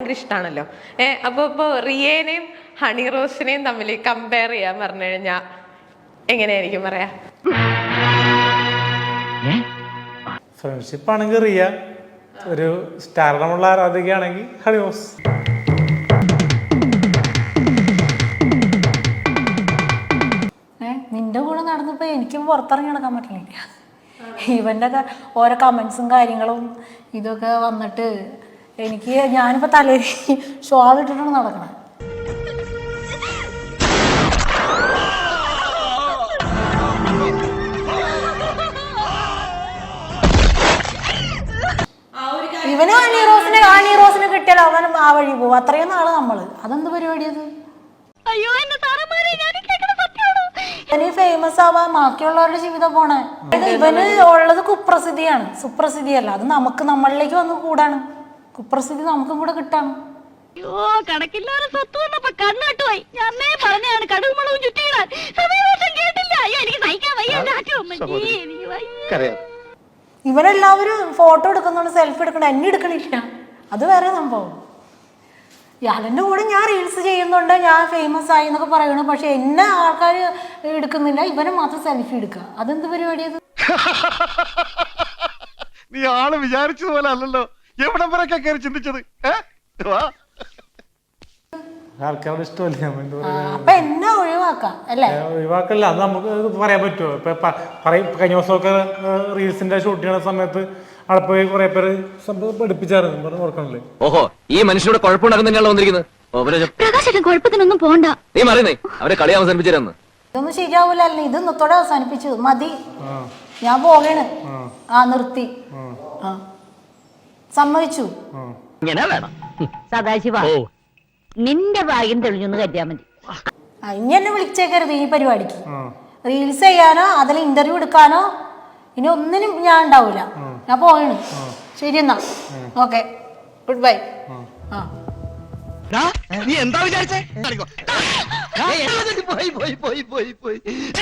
ഭയങ്കര ഇഷ്ടമാണല്ലോ ഏഹ് അപ്പൊ ഇപ്പൊ റിയേനെയും ഹണി റോസിനെയും തമ്മിൽ കമ്പയർ ചെയ്യാൻ പറഞ്ഞു കഴിഞ്ഞാൽ എങ്ങനെയായിരിക്കും പറയാ? ഫ്രണ്ട്ഷിപ്പ് ആണെങ്കിൽ റിയ ഒരു സ്റ്റാർഡമുള്ള ആരാധികയാണെങ്കിൽ ഹണി റോസ്. നിന്റെ കൂടെ നടന്നപ്പോ എനിക്ക് പുറത്തിറങ്ങി നടക്കാൻ പറ്റില്ല. ഇവന്റെ ഓരോ കമന്റ്സും കാര്യങ്ങളും ഇതൊക്കെ വന്നിട്ട് എനിക്ക് ഞാനിപ്പോ തലയിൽ ഷോൾ ഇട്ടിട്ടാണ് നടക്കണത് ഇവന് ആണി റോസിന് ആണി റോസിന് കിട്ടിയാൽ അവൻ ആ വഴി പോകും അത്രയും നാൾ നമ്മൾ. അതെന്ത് പരിപാടിയത്? അയ്യോ ഇവന് ഫേമസ് ആവാൻ ബാക്കിയുള്ളവരുടെ ജീവിതം പോണേ. ഇവന് ഉള്ളത് കുപ്രസിദ്ധിയാണ്. സുപ്രസിദ്ധിയല്ല. അത് നമുക്ക് നമ്മളിലേക്ക് വന്ന് കൂടാണ്. കുപ്രസിദ്ധി നമുക്കും കൂടെ കിട്ടാം. അയ്യോ കണക്കില്ലാതെ സ്വത്ത് വന്നപ്പോ കണ്ണാട്ട് പോയി ഞാൻ പറഞ്ഞാണ് കടുക് മുളകും ചുറ്റിയിടാൻ. സമയദോഷം കേട്ടില്ല. അയ്യോ എനിക്ക് സഹിക്കാൻ വയ്യ എന്റെ ആറ്റം അമ്മച്ചി, എനിക്ക് വയ്യ. ഇവരെല്ലാവരും ഫോട്ടോ എടുക്കുന്നുണ്ട് സെൽഫി എടുക്കണ്ട എന്നെ എടുക്കണില്ല. അത് വേറെ സംഭവം. ഇയാളെന്റെ കൂടെ ഞാൻ റീൽസ് ചെയ്യുന്നുണ്ട് ഞാൻ ഫേമസ് ആയി എന്നൊക്കെ പറയണു. പക്ഷെ എന്നെ ആൾക്കാർ എടുക്കുന്നില്ല. ഇവനെ മാത്രം സെൽഫി എടുക്കുക. അതെന്ത് പരിപാടിയത് നീ ആൾ വിചാരിച്ചതുപോലെ അല്ലല്ലോ. എവിടം വരെയൊക്കെ കയറി ചിന്തിച്ചത്? ഏ? വാ. ആൾക്കാരുടെ ഇഷ്ടമല്ല നമ്മൾ എന്താ ആ, പറയുക അപ്പൊ എന്നെ ഒഴിവാക്കാം അല്ലേ? ഒഴിവാക്കല്ല അത് നമുക്ക് പറയാൻ പറ്റുമോ? ഇപ്പൊ പ- പറയും ഇപ്പൊ കഴിഞ്ഞ ദിവസമൊക്കെ റീൽസിന്റെ ഷൂട്ട് ചെയ്യണ സമയത്ത് അവിടെ പോയി കുറെ പേര് സംഭവം പഠിപ്പിച്ചായിരുന്നു പറഞ്ഞു ഓർക്കണല്ലേ? ഓഹോ ഈ മനുഷ്യനോട് കുഴപ്പമുണ്ടാക്കുന്ന തന്നെയാണോ വന്നിരിക്കുന്നത്. ഓ, പിന്നെ ചെ- പ്രകാശേട്ടൻ കുഴപ്പത്തിനൊന്നും പോണ്ട. നീ പറയുന്നേ അവരെ കളി അവസാനിപ്പിച്ചു ഇതൊന്നും ശരിയാവൂല അല്ലേ ഇത് ഇന്നത്തോടെ അവസാനിപ്പിച്ചു മതി. ഞാൻ പോകണ്. ആ. നിർത്തി. ആ. സമ്മതിച്ചു. ഇങ്ങനെ വേണം. സദാശിവ നിന്റെ ഭാഗ്യം തെളിഞ്ഞു കരുതിയാ മതി. ഇനി എന്നെ വിളിച്ചേക്കരുത് ഈ പരിപാടിക്ക്. റീൽസ് ചെയ്യാനോ അതിൽ ഇന്റർവ്യൂ എടുക്കാനോ ഇനി ഒന്നിനും ഞാൻ ഉണ്ടാവൂല. ഞാൻ പോയണു ശരി എന്നാ. ഓക്കെ. Good bye. ആ. നീ എന്താ വിചാരിച്ചേ? പോയി പോയി പോയി പോയി പോയി.